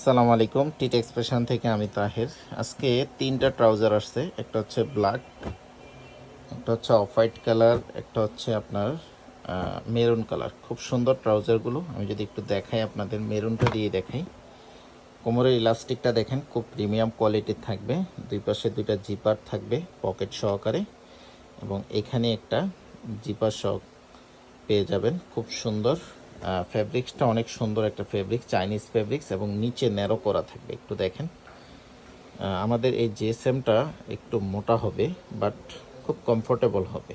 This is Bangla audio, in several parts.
সালাম আলাইকুম, টিট এক্সপ্রেশন থেকে আমি তাহের। আজকে তিনটা ট্রাউজার আসছে, একটা হচ্ছে ব্ল্যাক, একটা হচ্ছে অফ হোয়াইট কালার, একটা হচ্ছে আপনার মেরুন কালার। খুব সুন্দর ট্রাউজারগুলো, আমি যদি একটু দেখাই আপনাদের, মেরুনটা দিয়ে দেখাই। কোমরের ইলাস্টিকটা দেখেন, খুব প্রিমিয়াম কোয়ালিটির থাকবে, দুই পাশে দুইটা জিপার থাকবে পকেট সহকারে, এবং এখানে একটা জিপার সহ পেয়ে যাবেন, খুব সুন্দর। ফেব্রিক্সটা অনেক সুন্দর একটা ফেব্রিক্স চাইনিজ ফেব্রিক্স এবং নিচে ন্যারো করা থাকবে। একটু দেখেন। আমাদের এই জিএসএমটা একটু মোটা হবে বাট খুব কমফোর্টেবল হবে।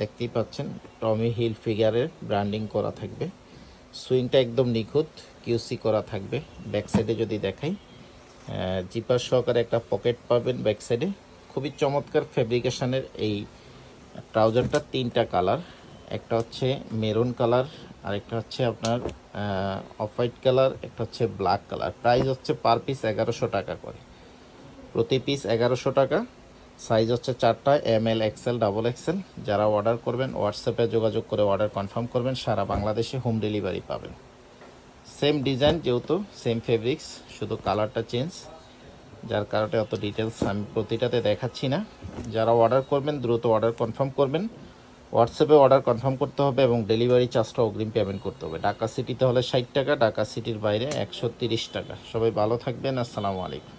দেখতেই পাচ্ছেন টমি হিল ফিগারের ব্র্যান্ডিং করা থাকবে। সুইংটা একদম নিখুঁত কিউসি করা থাকবে ব্যাক সাইডে যদি দেখাই। জিপার সহকারে একটা পকেট পাবেন ব্যাক সাইডে খুবই চমৎকার ফেব্রিকেশনের এই ট্রাউজারটা তিনটা কালার একটা হচ্ছে মেরুন কালার আর একটা হচ্ছে আপনার অফ হোয়াইট কালার একটা হচ্ছে ব্ল্যাক কালার প্রাইস হচ্ছে পার পিস এগারোশো টাকা করে। প্রতি পিস এগারোশো টাকা। সাইজ হচ্ছে চারটা M L XL double XL যারা অর্ডার করবেন হোয়াটসঅ্যাপে যোগাযোগ করে অর্ডার কনফার্ম করবেন, সারা বাংলাদেশে হোম ডেলিভারি পাবেন। সেম ডিজাইন যেহেতু সেম ফেব্রিক্স শুধু কালারটা চেঞ্জ যার কারণে অত ডিটেলস আমি প্রতিটাতে দেখাচ্ছি না। যারা অর্ডার করবেন, দ্রুত অর্ডার কনফার্ম করবেন। হোয়াটসঅ্যাপে অর্ডার কনফার্ম করতে হবে এবং ডেলিভারি চার্জটা অগ্রিম পেমেন্ট করতে হবে। ঢাকা সিটিতে হলে ষাট টাকা, ঢাকা সিটির বাইরে একশো টাকা। সবাই ভালো থাকবেন, আসসালামু আলাইকুম।